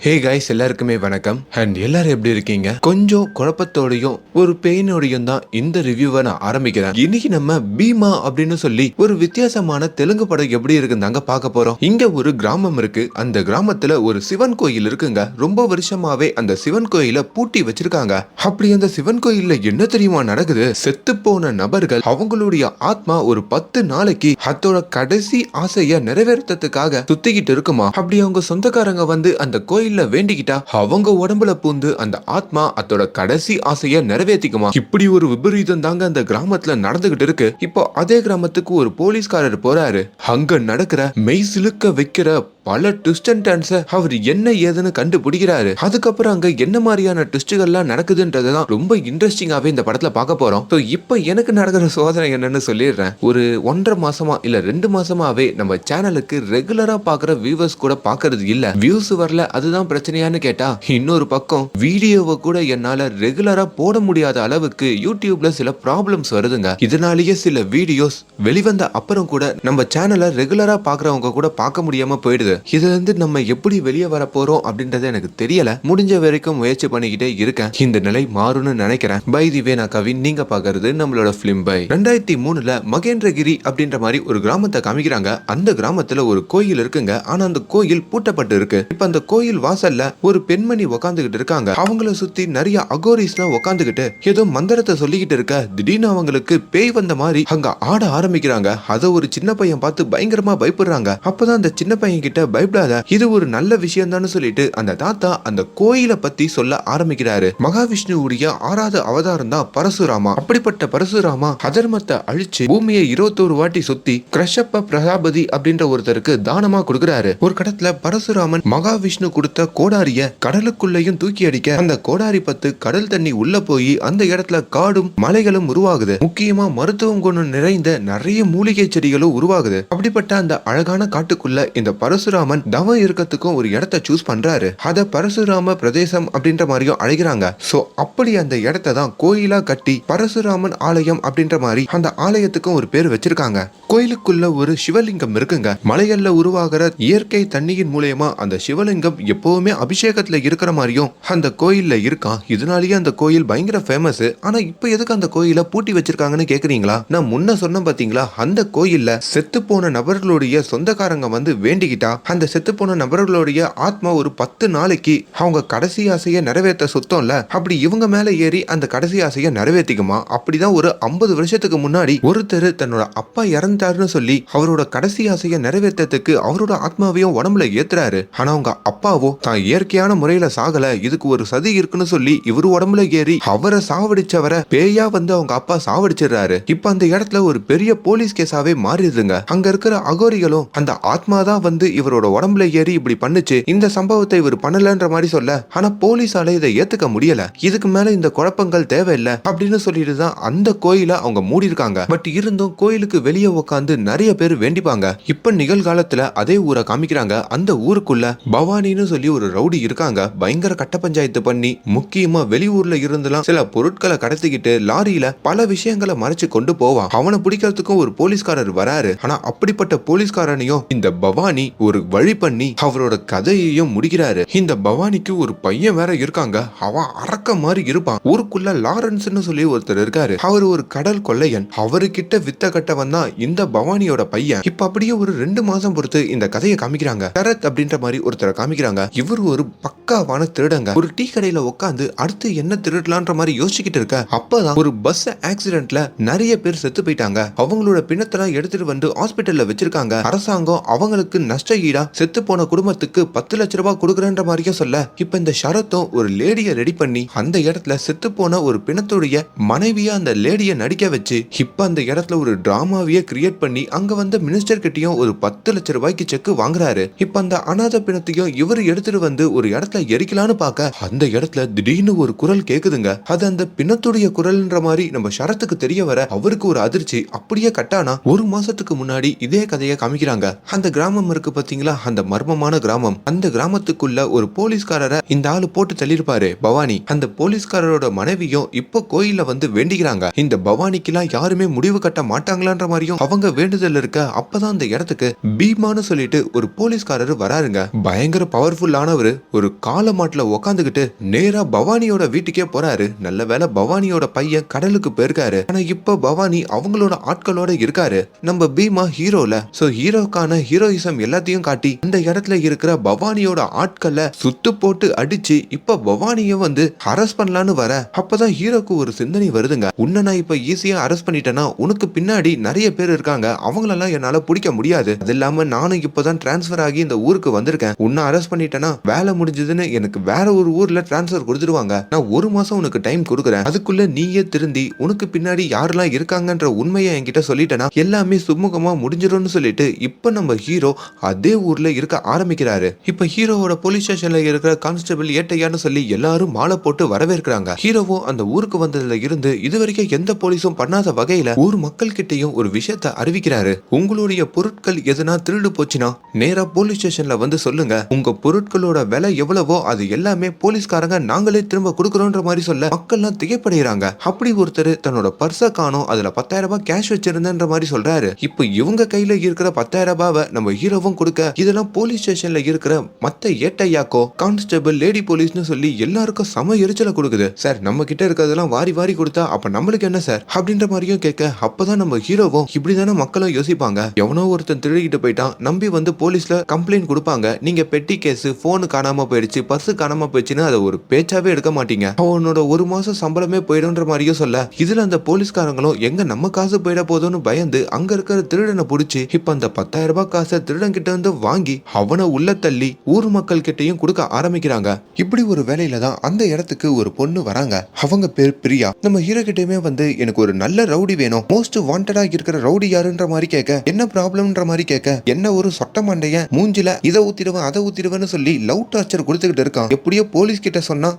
Hey guys எல்லாருக்குமே வணக்கம். And எல்லாரும் எப்படி இருக்கீங்க? கொஞ்சம் குழப்பத்தோடையும் ஒரு பெயினோடையும் தான் இந்த ரிவ்யூவை நான் ஆரம்பிக்கிறேன். இன்னைக்கு நம்ம பீமா அப்படின்னு சொல்லி ஒரு வித்தியாசமான தெலுங்கு படம் எப்படி இருக்குன்னு தாங்க பார்க்க போறோம். இங்க ஒரு கிராமம் இருக்கு. அந்த கிராமத்துல ஒரு சிவன் கோயில் இருக்குங்க. ரொம்ப வருஷமாவே அந்த சிவன் கோயில பூட்டி வச்சிருக்காங்க. அப்படி அந்த சிவன் கோயில்ல என்ன தெரியுமா நடக்குது? செத்து போன நபர்கள் அவங்களுடைய ஆத்மா ஒரு பத்து நாளைக்கு அதோட கடைசி ஆசைய நிறைவேற்றத்துக்காக சுத்திக்கிட்டு இருக்குமா? அப்படி அவங்க சொந்தக்காரங்க வந்து அந்த கோயில் கோயில்ல வேண்டிக்கிட்டா? அவங்க உடம்புல பூந்து அந்த ஆத்மா அதோட கடைசி ஆசைய நிறைவேற்றிக்குமா இப்படி ஒரு விபரீதம் தாங்க அந்த கிராமத்துல நடந்துகிட்டு இருக்கு. இப்போ அதே கிராமத்துக்கு ஒரு போலீஸ்காரர் போறாரு. அங்க நடக்கிற மெய் சிலுக்க வைக்கிற பல ட்விஸ்ட் அண்ட் டர்ன்ஸை அவர் என்ன ஏதுன்னு கண்டுபிடிக்கிறாரு. அதுக்கப்புறம் அங்க என்ன மாதிரியான ட்விஸ்டுகள்லாம் நடக்குதுன்றது தான் ரொம்ப இன்ட்ரெஸ்டிங்காவே இந்த படத்துல பார்க்க போறோம். ஸோ இப்போ எனக்கு நடக்கிற சோதனை என்னன்னு சொல்லிடுறேன். ஒரு ஒன்றரை மாசமா இல்ல ரெண்டு மாசமாவே நம்ம சேனலுக்கு ரெகுலரா பார்க்குற வியூவர்ஸ் கூட பார்க்கறது இல்ல. வியூஸ் வரல அதுதான் பிரச்சனையான்னு கேட்டா இன்னொரு பக்கம் வீடியோவை கூட என்னால ரெகுலரா போட முடியாத அளவுக்கு யூடியூப்ல சில ப்ராப்ளம்ஸ் வருதுங்க. இதனாலேயே சில வீடியோஸ் வெளிவந்த அப்புறம் கூட நம்ம சேனலை ரெகுலரா பார்க்குறவங்க கூட பார்க்க முடியாம போயிடுது. இதுல இருந்து நம்ம எப்படி வெளியே வர போறோம் அப்படின்றது எனக்கு தெரியல. முடிஞ்ச வரைக்கும் முயற்சி பண்ணிக்கிட்டே இருக்கேன். இந்த நிலை மாறும்னு நினைக்கிறேன். பை தி வே நான் கவின். நீங்க பாக்குறது நம்மளோட பிலிம் பை ரெண்டாயிரத்தி மூணுல மகேந்திரகிரி அப்படின்ற மாதிரி ஒரு கிராமத்தை காமிக்கிறாங்க. அந்த கிராமத்துல ஒரு கோயில் இருக்குங்க. ஆனா அந்த கோயில் பூட்டப்பட்டு இருக்கு இப்ப அந்த கோயில் வாசல்ல ஒரு பெண்மணி உக்காந்துகிட்டு இருக்காங்க. அவங்கள சுத்தி நிறைய அகோரிஸ் எல்லாம் உக்காந்துகிட்டு ஏதோ மந்திரத்தை சொல்லிக்கிட்டு இருக்க. திடீர்னு அவங்களுக்கு பேய் வந்த மாதிரி அங்க ஆட ஆரம்பிக்கிறாங்க. அத ஒரு சின்ன பையன் பார்த்து பயங்கரமா பயப்படுறாங்க. அப்பதான் அந்த சின்ன பையன் கிட்ட பயப்படாத. இது ஒரு நல்ல விஷயம் தான் சொல்லிட்டு அந்த தாத்தா அந்த கோயிலை பத்தி சொல்ல ஆரம்பிக்கிறாரு. மகாவிஷ்ணுவுடைய ஆறாவது அவதாரம் தான் பரசுராமா. அப்படிப்பட்ட பரசுராமா அதர்மத்தை அழிச்சு பூமியை இருபத்தோரு வாட்டி சுத்தி கிரஷப்ப பிரஜாபதி அப்படின்ற ஒருத்தருக்கு தானமா கொடுக்கிறாரு. ஒரு கடத்துல பரசுராமன் மகாவிஷ்ணு கொடுத்த கோடாரிய கடலுக்குள்ளேயும் தூக்கி அடிக்க அந்த கோடாரி பத்து கடல் தண்ணி உள்ள போய் அந்த இடத்துல காடும் மலைகளும் உருவாகுது. முக்கியமா மருத்துவம் குணம் நிறைந்த நிறைய மூலிகை செடிகளும் உருவாகுது. அப்படிப்பட்ட அந்த அழகான காட்டுக்குள்ள இந்த பரசுராம பரசுராமன் தவம் இருக்கிறதுக்கும் ஒரு இடத்த சூஸ் பண்றாரு. அதை பரசுராம பிரதேசம் அப்படின்ற மாதிரியும் அழைக்கிறாங்க. சோ அப்படி அந்த இடத்த தான் கோயிலா கட்டி பரசுராமன் ஆலயம் அப்படின்ற மாதிரி அந்த ஆலயத்துக்கும் ஒரு பேர் வச்சிருக்காங்க. கோயிலுக்குள்ள ஒரு சிவலிங்கம் இருக்குங்க. மலைகள்ல உருவாகிற இயற்கை தண்ணியின் மூலயமா அந்த சிவலிங்கம் எப்பவுமே அபிஷேகத்துல இருக்கிற மாதிரியும் அந்த கோயில்ல இருக்கான். இதனாலேயே அந்த கோயில் பயங்கர ஃபேமஸ் ஆனா இப்ப எதுக்கு அந்த கோயிலை பூட்டி வச்சிருக்காங்கன்னு கேக்குறீங்களா? நான் முன்ன சொன்ன பாத்தீங்களா? அந்த கோயில்ல செத்து போன நபர்களுடைய சொந்தக்காரங்க வந்து வேண்டிக்கிட்டா? அந்த செத்து போன நபர்களுடைய ஆத்மா ஒரு பத்து நாளைக்கு அவங்க கடைசி ஆசையை நிறைவேற்ற சுத்தம்ல? அப்படி இவங்க மேல ஏறி அந்த கடைசி ஆசையை நிறைவேற்றிக்குமா அப்படிதான் ஒரு ஐம்பது வருஷத்துக்கு முன்னாடி ஒருத்தர் தன்னோட அப்பா இறந்தாருன்னு சொல்லி அவரோட கடைசி ஆசையை நிறைவேற்றத்துக்கு அவரோட ஆத்மாவையும் உடம்புல ஏத்துறாரு. ஆனா அவங்க அப்பாவோ தான் இயற்கையான முறையில சாகல இதுக்கு ஒரு சதி இருக்குன்னு சொல்லி இவரு உடம்புல ஏறி அவரை சாவடிச்சவரை பேயா வந்து அவங்க அப்பா சாவடிச்சிடுறாரு. இப்ப அந்த இடத்துல ஒரு பெரிய போலீஸ் கேஸாவே மாறிடுதுங்க. அங்க இருக்கிற அகோரிகளும் அந்த ஆத்மா தான் வந்து இவரோட உடம்புல ஏறி இப்படி பண்ணுச்சு இந்த சம்பவத்தை இவர் பண்ணலன்ற மாதிரி சொல்ல ஆனா போலீஸால இதை ஏத்துக்க முடியல. இதுக்கு மேல இந்த குழப்பங்கள் தேவையில்லை அப்படின்னு சொல்லிட்டு தான் அந்த கோயில அவங்க மூடி இருக்காங்க பட் இருந்தும் கோயிலுக்கு வெளியே உட்காந்து நிறைய பேர் வேண்டிப்பாங்க. இப்ப நிகழ்காலத்துல அதே ஊரை காமிக்கிறாங்க. அந்த ஊருக்குள்ள பவானின்னு சொல்லி ஒரு ரவுடி இருக்காங்க. பயங்கர கட்ட பஞ்சாயத்து பண்ணி முக்கியமா வெளியூர்ல இருந்தெல்லாம் சில பொருட்களை கடத்திக்கிட்டு லாரியில பல விஷயங்களை மறைச்சு கொண்டு போவான். அவனை பிடிக்கிறதுக்கும் ஒரு போலீஸ்காரர் வராரு. ஆனா அப்படிப்பட்ட போலீஸ்காரனையும் இந்த பவானி ஒரு வழி பண்ணி அவரோட கதையையும் முடிக்கிறாரு. இந்த பவானிக்கு ஒரு பையன் வேற இருக்காங்க. அவன் அறக்க மாதிரி இருப்பான். ஊருக்குள்ள லாரன்ஸ்னு சொல்லி ஒருத்தர் இருக்காரு. அவர் ஒரு கடல் கொள்ளையன். அவருக்கிட்ட வித்த கட்டவன் தான் இந்த பவானியோட பையன். இப்ப அப்படியே ஒரு ரெண்டு மாசம் பொறுத்து இந்த கதையை காமிக்கிறாங்க. சரத் அப்படின்ற மாதிரி ஒருத்தரை காமிக்கிறாங்க. இவர் ஒரு பக்காவான திருடங்க. ஒரு டீ கடையில உட்காந்து அடுத்து என்ன திருடலான்ற மாதிரி யோசிச்சுக்கிட்டு இருக்க. அப்பதான் ஒரு பஸ் ஆக்சிடென்ட்ல நிறைய பேர் செத்து போயிட்டாங்க. அவங்களோட பிணத்தெல்லாம் எடுத்துட்டு வந்து ஹாஸ்பிட்டல்ல வச்சிருக்காங்க. அரசாங்கம் அவங்களுக்கு நஷ்ட ஈடா செத்து போன குடும்பத்துக்கு பத்து லட்ச ரூபாய் கொடுக்குறன்ற மாதிரியே சொல்ல. இப்ப இந்த ஷரத்தும் ஒரு லேடிய ரெடி பண்ணி அந்த இடத்துல செத்து போன ஒரு பிணத்துடைய மனைவியா அந்த லேடிய நடிக்க வச்சு இப்ப அந்த இடத்துல ஒரு டிராமாவையே கிரியேட் பண்ணி அங்க வந்த மினிஸ்டர் கிட்டயும் ஒரு பத்து லட்ச ரூபாய்க்கு செக் வாங்குறாரு. இப்ப அந்த அனாதை பிணத்தையும் இவர் எடுத்துட்டு வந்து ஒரு இடத்துல எரிக்கலான்னு பார்க்க அந்த இடத்துல திடீர்னு ஒரு குரல் கேக்குதுங்க. அது அந்த பிணத்துடைய குரல்ன்ற மாதிரி நம்ம ஷரத்துக்கு தெரிய வர அவருக்கு ஒரு அதிர்ச்சி அப்படியே கட்டானா ஒரு மாசத்துக்கு முன்னாடி இதே கதையை காமிக்கிறாங்க. அந்த கிராமம் இருக்கு பாத்தீங்க பாத்தீங்களா? அந்த மர்மமான கிராமம். அந்த கிராமத்துக்குள்ள ஒரு போலீஸ்காரரை இந்த ஆளு போட்டு தள்ளிருப்பாரு பவானி. அந்த போலீஸ்காரரோட மனைவியும் இப்போ கோயில்ல வந்து வேண்டிக்கிறாங்க. இந்த பவானிக்கெல்லாம் யாருமே முடிவு கட்ட மாட்டாங்களான்ற மாதிரியும் அவங்க வேண்டுதல் இருக்க அப்பதான் அந்த இடத்துக்கு பீமான்னு சொல்லிட்டு ஒரு போலீஸ்காரர் வராருங்க. பயங்கர பவர்ஃபுல்லானவர் ஒரு கால மாட்டுல உக்காந்துக்கிட்டு நேரா பவானியோட வீட்டுக்கே போறாரு. நல்ல வேளை பவானியோட பையன் கடலுக்கு போயிருக்காரு. ஆனா இப்ப பவானி அவங்களோட ஆட்களோட இருக்காரு. நம்ம பீமா ஹீரோல. சோ ஹீரோக்கான ஹீரோயிசம் எல்லாத்தையும் காட்டி அந்த இடத்துல இருக்கிற பவானியோட ஆட்களை சுத்து போட்டு அடிச்சு இப்ப பவானிய வந்து அரெஸ்ட் பண்ணலான்னு வர அப்பதான் ஹீரோக்கு ஒரு சிந்தனை வருதுங்க. உன்னை நான் இப்ப ஈஸியா அரஸ்ட் பண்ணிட்டேன்னா உனக்கு பின்னாடி நிறைய பேர் இருக்காங்க. அவங்களெல்லாம் என்னால பிடிக்க முடியாது. அது இல்லாம நானும் இப்பதான் டிரான்ஸ்பர் ஆகி இந்த ஊருக்கு வந்திருக்கேன். உன்னை அரெஸ்ட் பண்ணிட்டேன்னா வேலை முடிஞ்சதுன்னு எனக்கு வேற ஒரு ஊர்ல டிரான்ஸ்பர் கொடுத்துருவாங்க. நான் ஒரு மாசம் உனக்கு டைம் கொடுக்குறேன். அதுக்குள்ள நீயே திருந்தி உனக்கு பின்னாடி யாரெல்லாம் இருக்காங்கன்ற உண்மையை என்கிட்ட சொல்லிட்டேன்னா எல்லாமே சுமூகமா முடிஞ்சிடும்னு சொல்லிட்டு இப்ப நம்ம ஹீரோ அதே ஊர்ல இருக்க ஆரம்பிக்கிறாரு. இப்ப ஹீரோவோட போலீஸ் ஸ்டேஷன்ல இருக்கிற கான்ஸ்டபிள் ஏட்டையான்னு சொல்லி எல்லாரும் மாலை போட்டு வரவேற்கிறாங்க. ஹீரோவும் அந்த ஊருக்கு வந்ததுல இருந்து இதுவரைக்கும் எந்த போலீஸும் பண்ணாத வகையில ஊர் மக்கள் கிட்டயும் ஒரு விஷயத்த அறிவிக்கிறாரு. உங்களுடைய பொருட்கள் எதுனா திருடு போச்சுன்னா நேரா போலீஸ் ஸ்டேஷன்ல வந்து சொல்லுங்க. உங்க பொருட்களோட விலை எவ்வளவோ அது எல்லாமே போலீஸ்காரங்க நாங்களே திரும்ப கொடுக்கறோன்ற மாதிரி சொல்ல மக்கள்லாம் திகைப்படைகிறாங்க அப்படி ஒருத்தர் தன்னோட பர்ச காணும் அதுல பத்தாயிரம் ரூபாய் கேஷ் வச்சிருந்தேன்ற மாதிரி சொல்றாரு. இப்போ இவங்க கையில இருக்கிற பத்தாயிரம் ரூபாவை நம்ம ஹீரோவும் கொடுக்க இதெல்லாம் போலீஸ் ஸ்டேஷன்ல இருக்கிற மத்த ஏட்டையாக்கோ கான்ஸ்டபிள் லேடி போலீஸ்னு சொல்லி எல்லாருக்கும் சம எரிச்சலை கொடுக்குது. சார் நம்ம கிட்ட இருக்கிறதெல்லாம் வாரி வாரி கொடுத்தா அப்ப நம்மளுக்கு என்ன சார்? அப்படின்ற மாதிரியும் கேட்க அப்பதான் நம்ம ஹீரோவும் இப்படிதானே மக்களும் யோசிப்பாங்க. எவனோ ஒருத்தன் திருடிக்கிட்டு போயிட்டான் நம்பி வந்து போலீஸ்ல கம்ப்ளைண்ட் கொடுப்பாங்க. நீங்க பெட்டி கேஸ் போனு காணாம போயிடுச்சு பர்ஸ் காணாம போயிடுச்சுன்னு அதை ஒரு பேச்சாவே எடுக்க மாட்டீங்க. அவனோட ஒரு மாசம் சம்பளமே போயிடும்ன்ற மாதிரியும் சொல்ல இதுல அந்த போலீஸ்காரங்களும் எங்க நம்ம காசு போயிட போதும்னு பயந்து அங்க இருக்கிற திருடனை புடிச்சு இப்ப அந்த பத்தாயிரம் ரூபாய் காசை திருடன் கிட்ட இருந்து வாங்கி அவனை உள்ள தள்ளி ஊர் மக்கள் கிட்டயும் கொடுக்க ஆரம்பிக்கிறாங்க. இப்படி ஒரு வேலையில தான் அந்த இடத்துக்கு ஒரு பொண்ணு வராங்க. அவங்க பேர் பிரியா. நம்ம ஹீரோ கிட்டயுமே வந்து எனக்கு ஒரு நல்ல ரவுடி வேணும். மோஸ்ட் வாண்டடா இருக்கிற ரவுடி யாருன்ற மாதிரி கேட்க என்ன ப்ராப்ளம்ன்ற மாதிரி கேட்க என்ன ஒரு சொட்ட மண்டைய மூஞ்சில இதை ஊத்திடுவேன் அதை ஊத்திடுவேன்னு சொல்லி லவ் டார்ச்சர் கொடுத்துக்கிட்டு இருக்கான். எப்படியோ போலீஸ் கிட்ட சொன்னா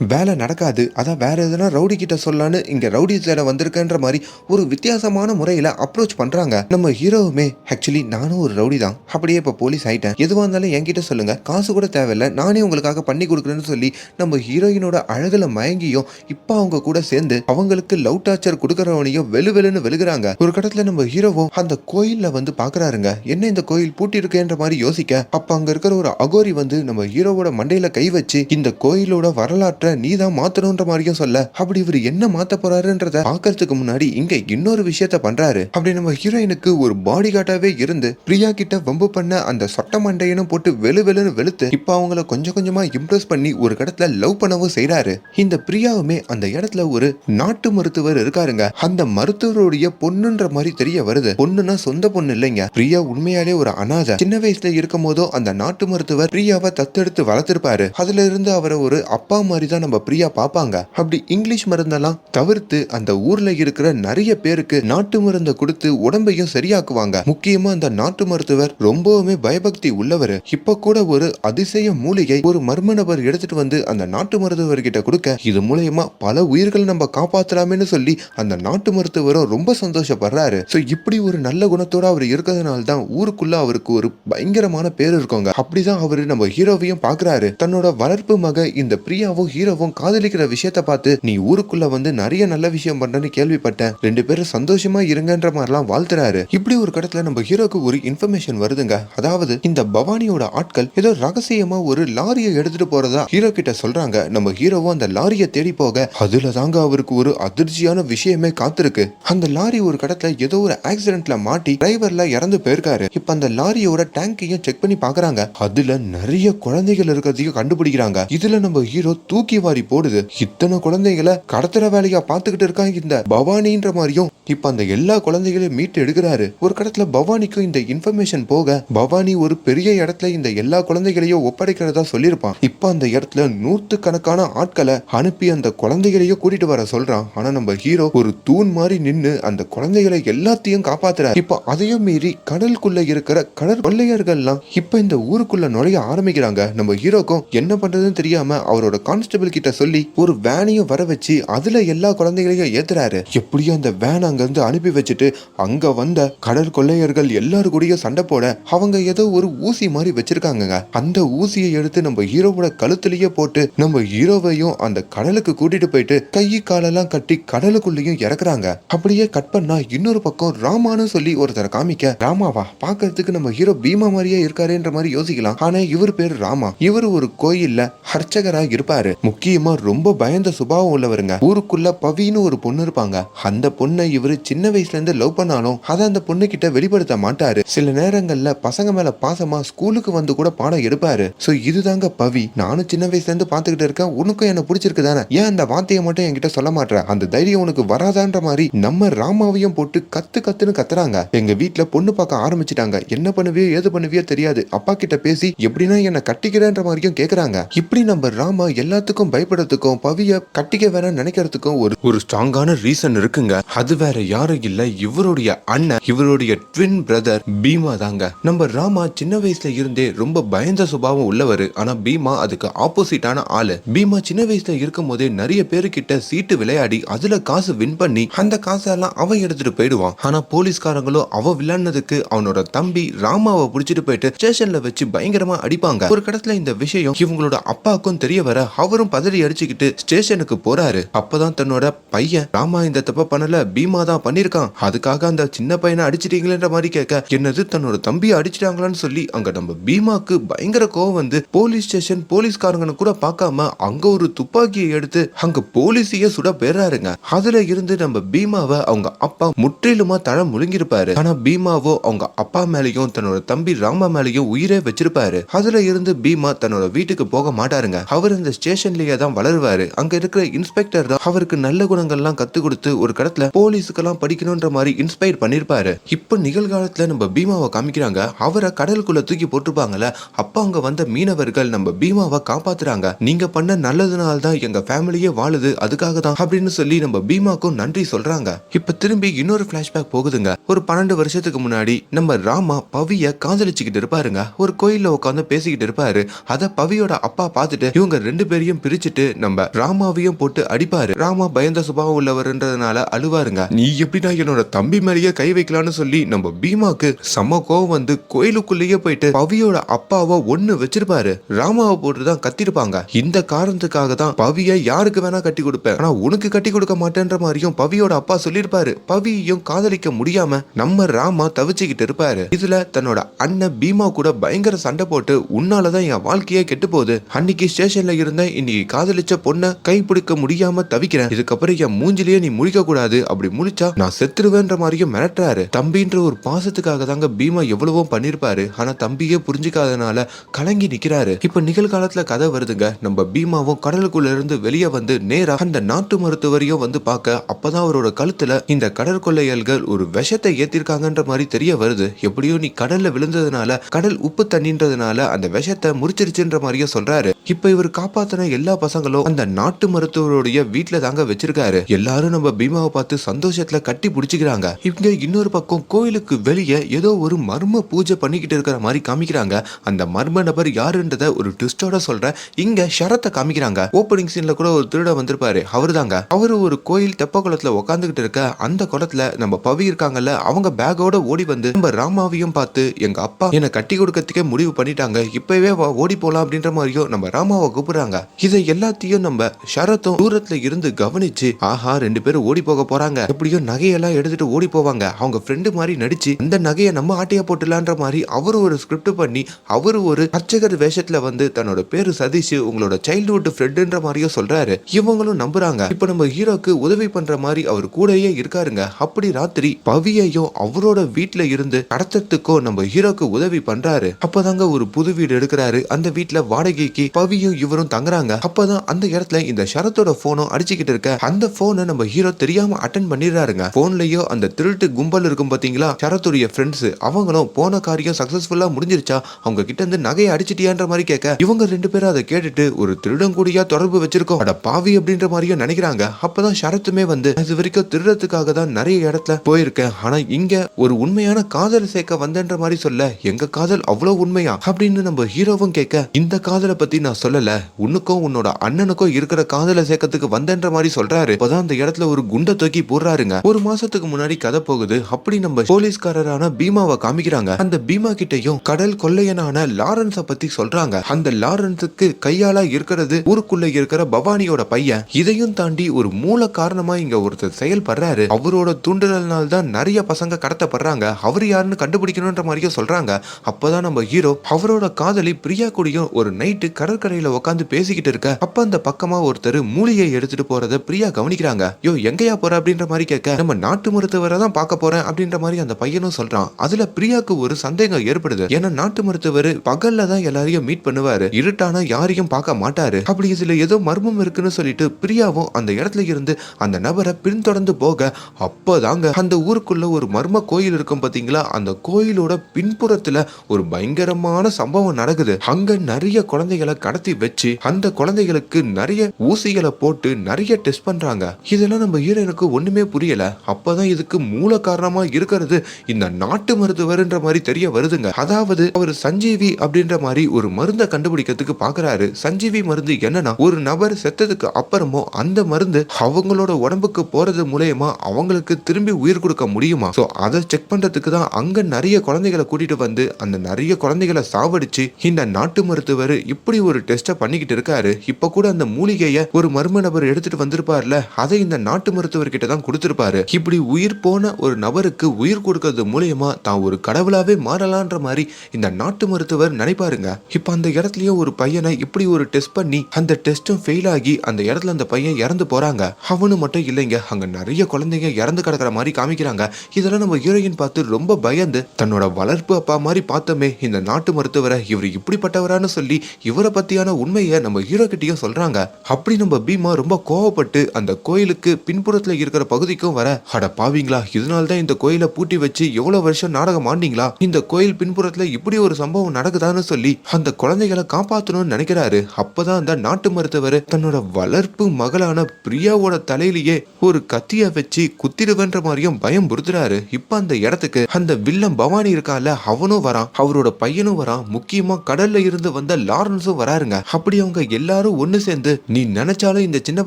வேலை நடக்காது. அதான் வேறு எதுனா ரவுடி கிட்ட சொல்லான்னு இங்கே ரவுடி தேட வந்திருக்கன்ற மாதிரி ஒரு வித்தியாசமான முறையில் அப்ரோச் பண்ணுறாங்க நம்ம ஹீரோவுமே ஆக்சுவலி நானும் ஒரு ரவுடி தான். அப்படியே இப்போ போலீஸ் ஆகிட்டேன் எதுவாக இருந்தாலும் என்கிட்ட சொல்லுங்கள் காசு கூட தேவையில்ல. நானே உங்களுக்காக பண்ணி கொடுக்குறேன்னு சொல்லி நம்ம ஹீரோயினோட அழகில் மயங்கியும் இப்போ அவங்க கூட சேர்ந்து அவங்களுக்கு லவ் டார்ச்சர் கொடுக்குறவனையும் வெளு வெளுன்னு வெளுகிறாங்க. ஒரு கட்டத்தில் நம்ம ஹீரோவும் அந்த கோயிலில் வந்து பார்க்குறாருங்க என்ன இந்த கோயில் பூட்டி இருக்கேன்ற மாதிரி யோசிக்க அப்போ அங்கே இருக்கிற ஒரு அகோரி வந்து நம்ம ஹீரோவோட மண்டையில் கை வச்சு இந்த கோயிலோட வரலாற்று நீ தான் மாத்தணும்ன்ற மாதிரியும் சொல்ல? அப்படி இவர் என்ன மாத்த போறாருன்றத பாக்கிறதுக்கு முன்னாடி இங்க இன்னொரு விஷயத்த பண்றாரு. அப்படி நம்ம ஹீரோயினுக்கு ஒரு பாடி கார்டாவே இருந்து பிரியா கிட்ட வம்பு பண்ண அந்த சொட்ட மண்டையனும் போட்டு வெளு வெளுன்னு வெளுத்து இப்ப அவங்கள கொஞ்சம் கொஞ்சமா இம்ப்ரெஸ் பண்ணி ஒரு இடத்துல லவ் பண்ணவும் செய்யறாரு இந்த பிரியாவுமே அந்த இடத்துல ஒரு நாட்டு மருத்துவர் இருக்காருங்க. அந்த மருத்துவருடைய பொண்ணுன்ற மாதிரி தெரிய வருது. பொண்ணுன்னா சொந்த பொண்ணு இல்லைங்க. பிரியா உண்மையாலே ஒரு அனாதை. சின்ன வயசுல இருக்கும் போதோ அந்த நாட்டு மருத்துவர் பிரியாவை தத்தெடுத்து வளர்த்திருப்பாரு. அதுல இருந்து அவரை ஒரு அப்பா மாதிரி தான் நம்ம பிரியா பார்ப்பாங்க அப்படி இங்கிலீஷ் மருந்தெல்லாம் தவிர்த்து அந்த ஊர்ல இருக்கிற நிறைய பேருக்கு நாட்டு மருந்தை கொடுத்து உடம்பையும் சரியாக்குவாங்க. முக்கியமா அந்த நாட்டு மருத்துவர் ரொம்பவுமே பயபக்தி உள்ளவர். இப்ப கூட ஒரு அதிசய மூலிகை ஒரு மர்ம நபர் எடுத்துட்டு வந்து அந்த நாட்டு மருத்துவர் கிட்ட கொடுக்க இது மூலயமா பல உயிர்களை நம்ம காப்பாத்தலாமேனு சொல்லி அந்த நாட்டு மருத்துவரும் ரொம்ப சந்தோஷப்படுறாரு. சோ இப்படி ஒரு நல்ல குணத்தோட அவர் இருக்கிறதுனால தான் ஊருக்குள்ள அவருக்கு ஒரு பயங்கரமான பேர் இருக்கோங்க. அப்படிதான் அவரு நம்ம ஹீரோவையும் பாக்குறாரு. தன்னோட வளர்ப்பு மக இந்த பிரியாவும் ஹீரோவும் காதலிக்கிற விஷயத்த பார்த்து நீ ஊருக்குள்ள வந்து நிறைய நல்ல விஷயம் பண்றேன்னு கேள்விப்பட்டேன். ரெண்டு பேரும் சந்தோஷமா இருங்கன்ற மாதிரிலாம் வாழ்த்துறாரு. இப்படி ஒரு கடத்துல நம்ம ஹீரோக்கு ஒரு இன்ஃபர்மேஷன் வருதுங்க. அதாவது இந்த பவானியோட ஆட்கள் ஏதோ ரகசியமா ஒரு லாரியை எடுத்துட்டு போறதா ஹீரோ கிட்ட சொல்றாங்க. நம்ம ஹீரோவும் அந்த லாரியை தேடி போக அதுல தாங்க அவருக்கு ஒரு அதிர்ச்சியான விஷயமே காத்திருக்கு. அந்த லாரி ஒரு கடத்துல ஏதோ ஒரு ஆக்சிடென்ட்ல மாட்டி டிரைவர்ல இறந்து போயிருக்காரு. இப்ப அந்த லாரியோட டேங்கையும் செக் பண்ணி பாக்குறாங்க அதுல நிறைய குழந்தைகள் இருக்கிறதையும் கண்டுபிடிக்கிறாங்க. இதுல நம்ம ஹீரோ தூக்கி வாரி போடுது. இத்தனை குழந்தைகளை கடத்துற வேலையா பாத்துக்கிட்டு இருக்காங்க இந்த பவானின்ற மாதிரியும். இப்ப அந்த எல்லா குழந்தைகளையும் மீட்டு எடுக்கிறாரு. ஒரு கடத்துல பவானிக்கும் இந்த இன்ஃபர்மேஷன் போக பவானி ஒரு பெரிய இடத்துல இந்த எல்லா குழந்தைகளையும் ஒப்படைக்கிறதா சொல்லியிருப்பான். இப்ப அந்த இடத்துல நூத்து கணக்கான ஆட்களை அனுப்பி அந்த குழந்தைகளையும் கூட்டிட்டு வர சொல்றான். ஆனா நம்ம ஹீரோ ஒரு தூண் மாதிரி நின்னு அந்த குழந்தைகளை எல்லாத்தையும் காப்பாத்துறாரு. இப்ப அதையும் மீறி கடலுக்குள்ள இருக்கிற கடல் கொள்ளையர்கள்லாம் இப்ப இந்த ஊருக்குள்ள நுழைய ஆரம்பிக்கிறாங்க. நம்ம ஹீரோக்கும் என்ன பண்றதுன்னு தெரியாம அவரோட கான்ஸ்டபிள் கான்ஸ்டபிள் கிட்ட சொல்லி ஒரு வேனையும் வர வச்சு அதுல எல்லா குழந்தைகளையும் ஏத்துறாரு. எப்படியும் அந்த வேன் அங்க இருந்து அனுப்பி வச்சுட்டு அங்க வந்த கடல் கொள்ளையர்கள் எல்லாரு கூடயும் சண்டை போட அவங்க ஏதோ ஒரு ஊசி மாதிரி வச்சிருக்காங்க அந்த ஊசியை எடுத்து நம்ம ஹீரோவோட கழுத்துலயே போட்டு நம்ம ஹீரோவையும் அந்த கடலுக்கு கூட்டிட்டு போயிட்டு கை காலெல்லாம் கட்டி கடலுக்குள்ளேயும் இறக்குறாங்க. அப்படியே கட் பண்ணா இன்னொரு பக்கம் ராமான்னு சொல்லி ஒருத்தரை காமிக்க ராமாவா பாக்குறதுக்கு நம்ம ஹீரோ பீமா மாதிரியே இருக்காருன்ற மாதிரி யோசிக்கலாம். ஆனா இவர் பேர் ராமா. இவர் ஒரு கோயில்ல அர்ச்சகரா இருப்பாரு. முக்கியமா ரொம்ப பயந்த சுபாவம் உள்ளவருங்க. ஊருக்குள்ள பவின்னு ஒரு பொண்ணு இருப்பாங்க. அந்த பொண்ணை இவரு சின்ன வயசுல இருந்து லவ் பண்ணாலும் அதை அந்த பொண்ணு கிட்ட வெளிப்படுத்த மாட்டாரு. சில நேரங்கள்ல பசங்க மேல பாசமா ஸ்கூலுக்கு வந்து கூட பாடம் எடுப்பாரு. சோ இதுதாங்க பவி. நானும் சின்ன வயசுல இருந்து பாத்துக்கிட்டு இருக்கேன். உனக்கும் என்ன பிடிச்சிருக்கு தானே? ஏன் அந்த வார்த்தையை மட்டும் என்கிட்ட சொல்ல மாட்டேற அந்த தைரியம் உனக்கு வராதான்ற மாதிரி நம்ம ராமாவையும் போட்டு கத்து கத்துன்னு கத்துறாங்க. எங்க வீட்டுல பொண்ணு பார்க்க ஆரம்பிச்சிட்டாங்க. என்ன பண்ணுவியோ ஏது பண்ணுவியோ தெரியாது. அப்பா கிட்ட பேசி எப்படின்னா என்ன கட்டிக்கிறேன்ற மாதிரியும் கேக்குறாங்க. இப்படி நம்ம ராமா எல்லாத்துக்கும் பயப்படுறதுக்கும் பவிய கட்டிக்க வேற நினைக்கிறதுக்கும் ஒரு ஒரு ஸ்ட்ராங்கான ரீசன் இருக்குங்க. அது வேற யாரும் இல்ல. இவருடைய அண்ணன் இவருடைய ட்வின் பிரதர் பீமா தாங்க. நம்ம ராமா சின்ன வயசுல இருந்தே ரொம்ப பயந்த சுபாவம் உள்ளவர். ஆனா பீமா அதுக்கு ஆப்போசிட்டான ஆளு. பீமா சின்ன வயசுல இருக்கும் போதே நிறைய பேருக்கிட்ட சீட்டு விளையாடி அதுல காசு வின் பண்ணி அந்த காசெல்லாம் அவன் எடுத்துட்டு போயிடுவான். ஆனா போலீஸ்காரங்களோ அவ விளையாடுனதுக்கு அவனோட தம்பி ராமாவை புடிச்சிட்டு போயிட்டு ஸ்டேஷன்ல வச்சு பயங்கரமா அடிப்பாங்க. ஒரு கடத்துல இந்த விஷயம் இவங்களோட அப்பாவுக்கும் தெரிய வர அவரும் பதறி அடிச்சுக்கிட்டு ஸ்டேஷனுக்கு போறாரு. அப்பதான் தன்னோட பையன் ராமா இந்த தப்ப பண்ணல. பீமா தான் பண்ணிருக்கான். அதுக்காக அந்த சின்ன பையனை அடிச்சிட்டீங்களேன்ற மாதிரி கேட்க என்னது தன்னோட தம்பியை அடிச்சிட்டாங்களான்னு சொல்லி அங்க நம்ம பீமாக்கு பயங்கர கோவம் வந்து போலீஸ் ஸ்டேஷன் போலீஸ்காரங்கன்னு கூட பார்க்காம அங்க ஒரு துப்பாக்கியை எடுத்து அங்க போலீஸையே சுட போயிடுறாருங்க அதுல இருந்து நம்ம பீமாவை அவங்க அப்பா முற்றிலுமா தழ முழுங்கிருப்பாரு. ஆனா பீமாவோ அவங்க அப்பா மேலயும் தன்னோட தம்பி ராமா மேலயும் உயிரே வச்சிருப்பாரு. அதுல இருந்து பீமா தன்னோட வீட்டுக்கு போக மாட்டாருங்க. அவர் இந்த ஸ்டேஷன் ஸ்டேஷன்லயே தான் வளருவாரு. அங்க இருக்கிற இன்ஸ்பெக்டர் தான் அவருக்கு நல்ல குணங்கள்லாம் கத்து கொடுத்து ஒரு கடத்துல போலீஸுக்கெல்லாம் படிக்கணும்ன்ற மாதிரி இன்ஸ்பயர் பண்ணிருப்பாரு. இப்ப நிகழ்காலத்துல நம்ம பீமாவை காமிக்கிறாங்க. அவரை கடலுக்குள்ள தூக்கி போட்டிருப்பாங்கல்ல அப்ப அங்க வந்த மீனவர்கள் நம்ம பீமாவை காப்பாத்துறாங்க. நீங்க பண்ண நல்லதுனால தான் எங்க ஃபேமிலியே வாழுது அதுக்காக தான் அப்படின்னு சொல்லி நம்ம பீமாக்கும் நன்றி சொல்றாங்க. இப்ப திரும்பி இன்னொரு பிளாஷ்பேக் போகுதுங்க. ஒரு பன்னெண்டு வருஷத்துக்கு முன்னாடி நம்ம ராமா பவிய காதலிச்சுக்கிட்டு இருப்பாருங்க. ஒரு கோயில்ல உட்காந்து பேசிக்கிட்டு இருப்பாரு. அத பவியோட அப்பா பார்த்துட்டு இவங்க ரெண்டு பேரையும் பிரிச்சுட்டு நம்ம ராமாவையும் போட்டு அடிப்பாரு. ராமா பயந்த சுபாவம் உள்ளவர்ன்றதுனால அழுவாருங்க. நீ எப்படிடா என்னோட தம்பி மேலேயே கை வைக்கலாம்னு சொல்லி நம்ம பீமாக்கு சம கோவம் வந்து கோயிலுக்குள்ளேயே போயிட்டு பவியோட அப்பாவை ஒண்ணு வச்சிருப்பாரு. ராமாவை போட்டு தான் கத்திருப்பாங்க. இந்த காரணத்துக்காக தான் பவிய யாருக்கு வேணா கட்டி கொடுப்பேன். ஆனா உனக்கு கட்டி கொடுக்க மாட்டேன்ற மாதிரியும் பவியோட அப்பா சொல்லியிருப்பாரு. பவியையும் காதலிக்க முடியாம நம்ம ராமா தவிச்சுக்கிட்டு இருப்பாரு. இதுல தன்னோட அண்ணன் பீமா கூட பயங்கர சண்டை போட்டு உன்னாலதான் என் வாழ்க்கையே கெட்டு போகுது. அன்னைக்கு ஸ்டேஷன்ல இருந்த இன்னைக்கு காதலிச்ச பொண்ணை கை பிடிக்க முடியாம தவிக்கிறேன். இதுக்கப்புறம் என் மூஞ்சிலேயே நீ முழிக்க கூடாது அப்படி முழிச்சா நான் செத்துருவேன்ற மாதிரியும் மிரட்டுறாரு. தம்பின்ற ஒரு பாசத்துக்காக தாங்க பீமா எவ்வளவோ பண்ணிருப்பாரு. ஆனா தம்பியே புரிஞ்சுக்காதனால கலங்கி நிக்கிறாரு. இப்ப நிகழ்காலத்துல கதை வருதுங்க. நம்ம பீமாவும் கடலுக்குள்ள இருந்து வெளியே வந்து நேரா அந்த நாட்டு மருத்துவரையும் வந்து பார்க்க அப்பதான் அவரோட கழுத்துல இந்த கடற்கொள்ளையல்கள் ஒரு விஷத்தை ஏத்திருக்காங்கன்ற மாதிரி தெரிய வருது. எப்படியோ நீ கடல்ல விழுந்ததுனால கடல் உப்பு தண்ணின்றதுனால அந்த விஷத்தை முறிச்சிருச்சுன்ற மாதிரியும் சொல்றாரு. இப்ப இவர் காப்பாத்தின எல்லா எல்லா பசங்களும் அந்த நாட்டு மருத்துவருடைய வீட்டுல தாங்க வச்சிருக்காரு. எல்லாரும் நம்ம பீமாவை பார்த்து சந்தோஷத்துல கட்டி பிடிச்சிக்கிறாங்க. இங்க இன்னொரு பக்கம் கோயிலுக்கு வெளியே ஏதோ ஒரு மர்ம பூஜை பண்ணிக்கிட்டு இருக்கிற மாதிரி காமிக்கிறாங்க. அந்த மர்ம நபர் யாருன்றத ஒரு ட்விஸ்டோட சொல்ற இங்க ஷரத்தை காமிக்கிறாங்க. ஓப்பனிங் சீன்ல கூட ஒரு திருட வந்திருப்பாரு. அவர்தாங்க. அவரு ஒரு கோயில் தெப்ப குளத்துல உட்காந்துக்கிட்டு இருக்க அந்த குளத்துல நம்ம பவி இருக்காங்கல்ல அவங்க பேக்கோட ஓடி வந்து நம்ம ராமாவையும் பார்த்து எங்க அப்பா என்னை கட்டி கொடுக்கறதுக்கே முடிவு பண்ணிட்டாங்க. இப்பவே வா, ஓடி போலாம் அப்படின்ற மாதிரியும் நம்ம ராமாவை கூப்பிடுறாங்க. இதை எல்லாத்தையும் நம்ம ஷரத்தும் தூரத்துல இருந்து கவனிச்சு ஆஹா ரெண்டு பேரும் ஓடி போக போறாங்க. எப்படியோ நகையெல்லாம் எடுத்துட்டு ஓடி போவாங்க. அவங்க ஃப்ரெண்டு மாதிரி நடிச்சு அந்த நகையை நம்ம ஆட்டையா போட்டுலான்ற மாதிரி அவரு ஒரு ஸ்கிரிப்ட் பண்ணி அவரு ஒரு அர்ச்சகர் வேஷத்துல வந்து தன்னோட பேரு சதீஷ் உங்களோட சைல்ட்ஹுட் ஃப்ரெண்டுன்ற மாதிரியும் சொல்றாரு. இவங்களும் நம்புறாங்க. இப்ப நம்ம ஹீரோக்கு உதவி பண்ற மாதிரி அவர் கூடயே இருக்காருங்க. அப்படி ராத்திரி பவியையும் அவரோட வீட்ல இருந்து கடத்தத்துக்கோ நம்ம ஹீரோக்கு உதவி பண்றாரு. அப்பதாங்க ஒரு புது வீடு எடுக்கிறாரு. அந்த வீட்ல வாடகைக்கு பவியும் இவரும் தங்குறாங்க. அப்போ தான் அந்த இடத்துல இந்த ஷரத்தோட ஃபோனும் அடிச்சுக்கிட்டு இருக்க அந்த ஃபோனை நம்ம ஹீரோ தெரியாம அட்டன் பண்ணிடுறாருங்க. ஃபோன்லயோ அந்த திருட்டு கும்பல் இருக்கும் பார்த்தீங்களா ஷரத்துடைய ஃப்ரெண்ட்ஸ் அவங்களும் போன காரியம் சக்ஸஸ்ஃபுல்லாக முடிஞ்சிருச்சா? அவங்க கிட்ட இருந்து நகையை அடிச்சிட்டியான்ற மாதிரி கேட்க இவங்க ரெண்டு பேரும் அதை கேட்டுட்டு ஒரு திருடன் கூடியா தொடர்பு வச்சிருக்கோம். அட பாவி அப்படின்ற மாதிரியும் நினைக்கிறாங்க. அப்பதான் ஷரத்துமே வந்து இது வரைக்கும் திருடத்துக்காக தான் நிறைய இடத்துல போயிருக்கேன். ஆனா இங்க ஒரு உண்மையான காதல் சேர்க்க வந்தன்ற மாதிரி சொல்ல எங்க காதல் அவ்வளவு உண்மையா? அப்படின்னு நம்ம ஹீரோவும் கேட்க இந்த காதலை பத்தி நான் சொல்லல. உன்னுக்கும் உன்னோட அண்ணனுக்கும் இருக்கிற காதல சேர்க்கறதுக்கு வந்தன்ற மாதிரி சொல்றாரு. இப்பதான் அந்த இடத்துல ஒரு குண்டை தூக்கி போடுறாருங்க. ஒரு மாசத்துக்கு முன்னாடி கதை போகுது. அப்படி நம்ம போலீஸ்காரரான பீமாவை காமிக்கிறாங்க. அந்த பீமா கிட்டயும் கடல் கொள்ளையனான லாரன்ஸ பத்தி சொல்றாங்க. அந்த லாரன்ஸுக்கு கையால இருக்கிறது ஊருக்குள்ள இருக்கிற பவானியோட பையன். இதையும் தாண்டி ஒரு மூல காரணமா இங்க ஒருத்தர் செயல்படுறாரு. அவரோட தூண்டுதல்னால தான் நிறைய பசங்க கடத்தப்படுறாங்க. அவர் யாருன்னு கண்டுபிடிக்கணும்ன்ற மாதிரியும் சொல்றாங்க. அப்பதான் நம்ம ஹீரோ அவரோட காதலி பிரியா கூடயும் ஒரு நைட்டு கடற்கரையில உட்காந்து பேசிக்கிட்டு இருக்க? அப்ப அந்த பக்கமா ஒருத்தர் மூலிகை எடுத்துட்டு போறத பிரியா கவனிக்கிறாங்க. யோ எங்கயா போற அப்படின்ற மாதிரி கேட்க. நம்ம நாட்டு மருத்துவரை தான் பார்க்க போறேன் அப்படின்ற மாதிரி அந்த பையனும் சொல்றான். அதுல பிரியாக்கு ஒரு சந்தேகம் ஏற்படுது. ஏன்னா நாட்டு மருத்துவர் பகல்ல தான் எல்லாரையும் மீட் பண்ணுவாரு. இருட்டானா யாரையும் பார்க்க மாட்டாரு. அப்படி இதுல ஏதோ மர்மம் இருக்குன்னு சொல்லிட்டு பிரியாவும் அந்த இடத்துல இருந்து அந்த நபரை பின்தொடர்ந்து போக அப்பதாங்க அந்த ஊருக்குள்ள ஒரு மர்ம கோயில் இருக்கும் பாத்தீங்களா? அந்த கோயிலோட பின்புறத்துல ஒரு பயங்கரமான சம்பவம் நடக்குது. அங்க நிறைய குழந்தைகளை கடத்தி வச்சு அந்த குழந்தைகளுக்கு நிறைய ஊசிகளை போட்டு நிறைய டெஸ்ட் பண்றாங்க. இதெல்லாம் நம்ம ஹீரோனுக்கு ஒண்ணுமே புரியல. அப்பதான் இதுக்கு மூல காரணமா இருக்கிறது இந்த நாட்டு மருத்துவர்ன்ற மாதிரி தெரிய வருதுங்க. அதாவது அவர் சஞ்சீவி அப்படின்ற மாதிரி ஒரு மருந்தை கண்டுபிடிக்கிறதுக்கு பாக்குறாரு. சஞ்சீவி மருந்து என்னன்னா ஒரு நபர் செத்ததுக்கு அப்புறமும் அந்த மருந்து அவங்களோட உடம்புக்கு போறது மூலயமா அவங்களுக்கு திரும்பி உயிர் கொடுக்க முடியுமா? சோ அதை செக் பண்றதுக்கு தான் அங்க நிறைய குழந்தைகளை கூட்டிட்டு வந்து அந்த நிறைய குழந்தைகளை சாவடிச்சு இந்த நாட்டு மருத்துவர் இப்படி ஒரு டெஸ்ட்டை பண்ணிக்கிட்டு இருக்காரு. இப்ப கூட அந்த மூலிகையை ஒரு மர்ம நபர் எடுத்துட்டு வந்திருப்பார்ல அதை இந்த நாட்டு மருத்துவர்கிட்ட தான் கொடுத்திருப்பாரு. இப்படி உயிர் போன ஒரு நபருக்கு உயிர் கொடுக்கறது மூலியமா தான் ஒரு கடவுளாவே மாறலான்ற மாதிரி இந்த நாட்டு மருத்துவர் நினைப்பாருங்க. இப்ப அந்த இடத்துலயே ஒரு பையனை இப்படி ஒரு டெஸ்ட் பண்ணி அந்த டெஸ்டும் ஃபெயில் ஆகி அந்த இடத்துல அந்த பையன் இறந்து போறாங்க. அவனு மட்டும் இல்லைங்க அங்க நிறைய குழந்தைங்க இறந்து கிடக்குற மாதிரி காமிக்கிறாங்க. இதெல்லாம் நம்ம ஹீரோயின் பார்த்து ரொம்ப பயந்து தன்னோட வளர்ப்பு அப்பா மாதிரி பார்த்தோமே இந்த நாட்டு மருத்துவரை இவர் இப்படிப்பட்டவரான்னு சொல்லி இவரை பத்தியான உண்மையை நம்ம ஹீரோ கிட்டயும் சொல்றாங்க. அப்படி நம்ம பீமா ரொம்ப கோவப்பட்டு அந்த கோயிலுக்கு பின்புறத்துல இருக்கிற பகுதிக்கும் வர அட பாவீங்களா இதனால தான் இந்த கோயிலை பூட்டி வச்சு எவ்வளவு வருஷம் நாடகம் ஆண்டீங்களா இந்த கோயில் பின்புறத்துல இப்படி ஒரு சம்பவம் நடக்குதான்னு சொல்லி அந்த குழந்தைகளை காப்பாத்தணும்னு நினைக்கிறாரு. அப்பதான் அந்த நாட்டு மருத்துவர் தன்னோட வளர்ப்பு மகளான பிரியாவோட தலையிலேயே ஒரு கத்திய வச்சு குத்திடுவேன்ற மாதிரியும் பயம் புறுத்துறாரு இப்ப அந்த இடத்துக்கு அந்த வில்லம் பவானி இருக்கால அவனும் வரான். அவரோட பையனும் வரான். முக்கியமா கடல்ல இருந்து வந்த லாரன்ஸும் வராருங்க. அப்படி அவங்க எல்லாரும் ஒன்று சேர்ந்து நீ நினைச்சாலும் இந்த சின்ன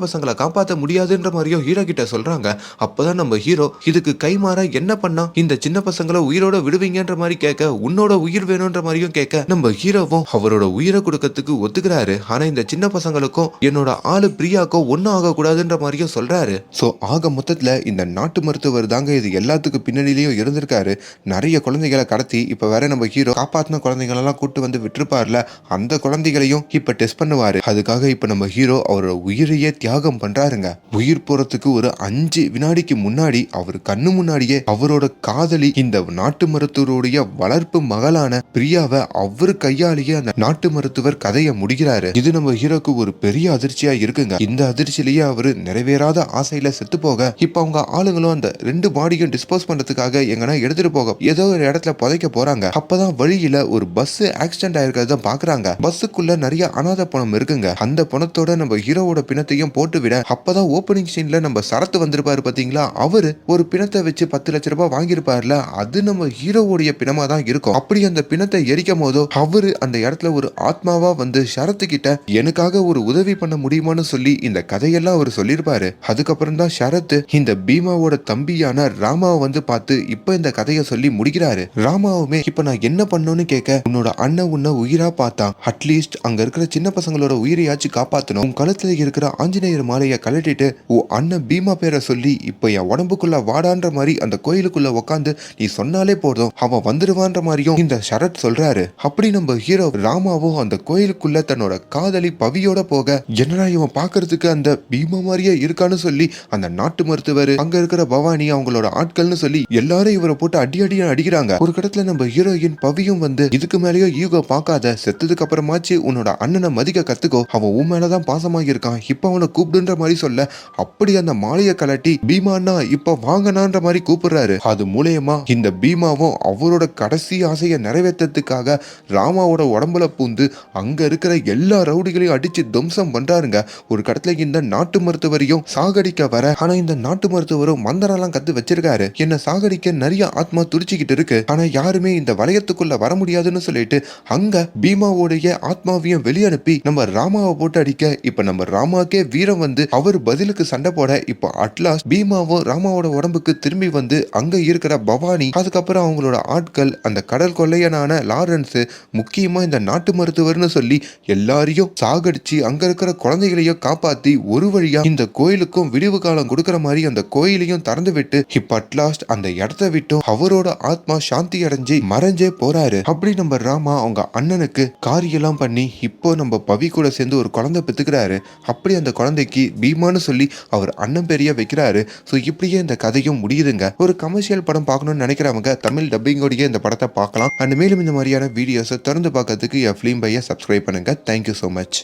பசங்களை காப்பாத்த முடியாதுன்ற மாதிரியும் ஹீரோ கிட்ட சொல்றாங்க. அப்பதான் நம்ம ஹீரோ இதுக்கு கைமாற என்ன பண்ணா இந்த சின்ன பசங்களை உயிரோட விடுவீங்கன்ற மாதிரி கேட்க உன்னோட உயிர் வேணும்ன்ற மாதிரியும் கேட்க நம்ம ஹீரோவும் அவரோட உயிரை கொடுக்கறதுக்கு ஒத்துக்கிறாரு. ஆனா இந்த சின்ன பசங்களுக்கும் என்னோட ஆளு பிரியாக்கோ ஒன்னும் ஆக கூடாதுன்ற மாதிரியும் சொல்றாரு. சோ ஆக மொத்தத்துல இந்த நாட்டு மருத்துவர் தாங்க இது எல்லாத்துக்கு பின்னணியிலயும் இருந்திருக்காரு. நிறைய குழந்தைகளை கடத்தி இப்ப வேற நம்ம ஹீரோ காப்பாத்தின குழந்தைகளெல்லாம் கூட்டு வந்து விட்டுருப்பார்ல அந்த குழந்தைகளையும் இப்ப டெஸ்ட் பண்ணுவாரு. அதுக்காக இப்ப நம்ம ஹீரோ அவரோட உயிரையே தியாகம் பண்றாருங்க. உயிர் போறதுக்கு ஒரு அஞ்சு வினாடிக்கு முன்னாடி அவர் கண்ணு முன்னாடியே அவரோட காதலி இந்த நாட்டு மருத்துவருடைய வளர்ப்பு மகளான பிரியாவை அவரு கையாலேயே அந்த நாட்டு மருத்துவர் கதையை முடிக்கிறாரு. இது நம்ம ஹீரோக்கு ஒரு பெரிய அதிர்ச்சியா இருக்குங்க. இந்த அதிர்ச்சியிலேயே அவரு நிறைவேறாத ஆசையில செத்து போக இப்ப அவங்க ஆளுங்களும் அந்த ரெண்டு பாடியும் டிஸ்போஸ் பண்றதுக்காக எங்கன்னா எடுத்துட்டு போக ஏதோ ஒரு இடத்துல புதைக்க போறாங்க. அப்பதான் வழியில ஒரு பஸ் ஆக்சிடென்ட் ஆயிருக்கிறத பாக்குறாங்க பஸ்ஸுக்குள்ள நிறைய அனாதை பணம் இருக்குங்க. அந்த பணத்தோட நம்ம ஹீரோவோட பிணத்தையும் போட்டு விட அப்பதான் ஓப்பனிங் சீன்ல நம்ம சரத்து வந்திருப்பாரு பாத்தீங்களா? அவரு ஒரு பிணத்தை வச்சு பத்து லட்ச ரூபாய் வாங்கியிருப்பாருல அது நம்ம ஹீரோவுடைய பிணமா தான் இருக்கும். அப்படி அந்த பிணத்தை எரிக்கும் போதோ அவரு அந்த இடத்துல ஒரு ஆத்மாவா வந்து சரத்து கிட்ட எனக்காக ஒரு உதவி பண்ண முடியுமான்னு சொல்லி இந்த கதையெல்லாம் அவர் சொல்லியிருப்பாரு. அதுக்கப்புறம் தான் சரத் இந்த பீமாவோட தம்பியான ராமாவை வந்து பார்த்து இப்ப இந்த கதையை சொல்லி முடிக்கிறாரு. ராமாவுமே இப்ப நான் என்ன பண்ணணும்னு கேட்க உன்னோட அண்ணன் உன்னை உயிரா பார்த்தான். அட்லீஸ்ட் அங்க இருக்கிற சின்ன பசங்களோட உயிர் உயிரையாச்சு காப்பாத்தணும். உன் கழுத்துல இருக்கிற ஆஞ்சநேயர் மாலையை கலட்டிட்டு உன் அண்ணன் பீமா பேரை சொல்லி இப்ப என் உடம்புக்குள்ள வாடான்ற மாதிரி அந்த கோயிலுக்குள்ள உட்காந்து நீ சொன்னாலே போதும் அவன் வந்துடுவான்ற மாதிரியும் இந்த சரத் சொல்றாரு. அப்படி நம்ம ஹீரோ ராமாவும் அந்த கோயிலுக்குள்ள தன்னோட காதலி பவியோட போக என்னடா இவன் பாக்குறதுக்கு அந்த பீமா மாதிரியே இருக்கான்னு சொல்லி அந்த நாட்டு மருத்துவர் அங்க இருக்கிற பவானி அவங்களோட ஆட்கள்னு சொல்லி எல்லாரும் இவரை போட்டு அடி அடி அடிக்கிறாங்க. ஒரு கடத்துல நம்ம ஹீரோயின் பவியும் வந்து இதுக்கு மேலேயோ ஈகோ பார்க்காத செத்ததுக்கு அப்புறமாச்சு உன்னோட அண்ணனை மதிக்க கத்துக்கோ அவன் உன் மேலதான் பாசமாக இருக்கான். இப்ப அவனை கூப்பிடுன்ற மாதிரி சொல்ல அப்படி அந்த மாலையை கலட்டி பீமானா இப்ப வாங்கனான்ற மாதிரி கூப்பிடுறாரு. அது மூலியமா இந்த பீமாவும் அவரோட கடைசி ஆசையை நிறைவேற்றத்துக்காக ராமாவோட உடம்புல பூந்து அங்க இருக்கிற எல்லா ரவுடிகளையும் அடிச்சு துவம்சம் பண்றாருங்க. ஒரு கடத்துல இந்த நாட்டு மருத்துவரையும் சாகடிக்க வர ஆனா இந்த நாட்டு மருத்துவரும் மந்திரம்லாம் கத்து வச்சிருக்காரு. என்ன சாகடிக்க நிறைய ஆத்மா துடிச்சுக்கிட்டு இருக்கு. ஆனா யாருமே இந்த வளையத்துக்குள்ள வர முடியாதுன்னு சொல்லிட்டு அங்க பீமாவோடைய ஆத்மாவையும் வெளியனுப்பி நம்ம அனுப்பி நம்ம ராமாவை போட்டு அடிக்க இப்ப நம்ம ராமாக்கே வீரம் வந்து அவர் பதிலுக்கு சண்டை போட இப்போ அட்லாஸ் பீமாவும் ராமாவோட உடம்புக்கு திரும்பி வந்து அங்க இருக்கிற பவானி அதுக்கப்புறம் அவங்களோட ஆட்கள் அந்த கடல் கொள்ளையனான லாரன்ஸ் முக்கியமா இந்த நாட்டு மருத்துவர்னு சொல்லி எல்லாரையும் சாகடிச்சு அங்க இருக்கிற குழந்தைகளையும் காப்பாத்தி ஒரு வழியா இந்த கோயிலுக்கும் விடிவு காலம் கொடுக்கிற மாதிரி அந்த கோயிலையும் திறந்து விட்டு இப்ப அட்லாஸ்ட் அந்த இடத்த விட்டும் அவரோட ஆத்மா சாந்தி அடைஞ்சு மறைஞ்சே போறாரு. அப்படி நம்ம ராமா அவங்க அண்ணனுக்கு காரியெல்லாம் பண்ணி இப்போ நம்ம பவி கூட சேர்ந்து ஒரு குழந்தை பெற்றுக்கிறாரு அப்படி அந்த குழந்தைக்கு பீமான்னு சொல்லி அவர் அண்ணன் பெரிய வைக்கிறாரு. ஸோ இப்படியே இந்த கதையும் முடியுதுங்க. ஒரு கமர்ஷியல் படம் பார்க்கணும்னு நினைக்கிறவங்க தமிழ் டப்பிங்கோடய இந்த படத்தை பார்க்கலாம். அண்ட் மேலும் இந்த மாதிரியான வீடியோஸை திறந்து பார்க்கறதுக்கு என் ஃபிலிம் பையை சப்ஸ்கிரைப் பண்ணுங்க. Thank you so much